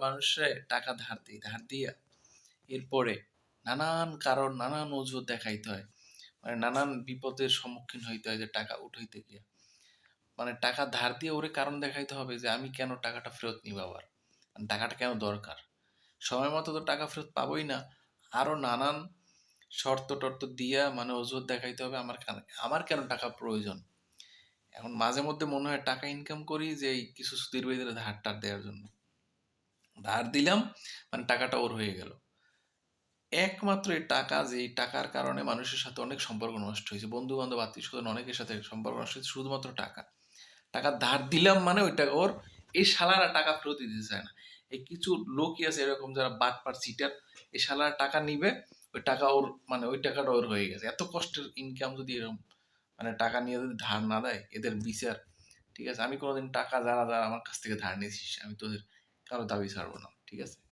মানুষে টাকা ধার দিই, ধার দিয়া এরপরে নানান কারণ, নানান অজুহাত দেখাইতে হয়। মানে নানান বিপদের সম্মুখীন হইতে হয় যে টাকা উঠাইতে গিয়ে। মানে টাকা ধার দিয়ে ওরে কারণ দেখাইতে হবে যে আমি কেন টাকাটা ফেরত নিব আবার? মানে টাকাটা কেন দরকার? সময় মতো তো টাকা ফেরত পাবোই না। আরও নানান শর্ত টর্ত দিয়া মানে অজুহাত দেখাইতে হবে আমার আমার কেন টাকা প্রয়োজন? এখন মাঝে মধ্যে মনে হয় টাকা ইনকাম করি যে কিছু সুদের ধার টার দেওয়ার জন্য। ধার দিলাম মানে টাকাটা ওর হয়ে গেল। একমাত্র এই টাকা, যে টাকার কারণে মানুষের সাথে অনেক সম্পর্ক নষ্ট হয়েছে। বন্ধু বান্ধব আত্মীয় স্বজন অনেকের সাথে সম্পর্ক নষ্ট হয়েছে, শুধুমাত্র টাকা। টাকা ধার দিলাম মানে ওই টাকা ওর, এই শালারা টাকা ফেরত দিতে চায় না। এই কিছু লোকই আছে এরকম যারা বাট পার সিটার, এই শালারা টাকা নিবে, ওই টাকা ওর মানে ওই টাকাটা ওর হয়ে গেছে। এত কষ্টের ইনকাম যদি এরকম মানে টাকা নিয়ে যদি ধার না দেয়, এদের বিচার, ঠিক আছে? আমি কোনোদিন টাকা যারা যারা আমার কাছ থেকে ধার নিয়েছিস, আমি তোদের কারও দাবি ছাড়বো না ঠিক আছে?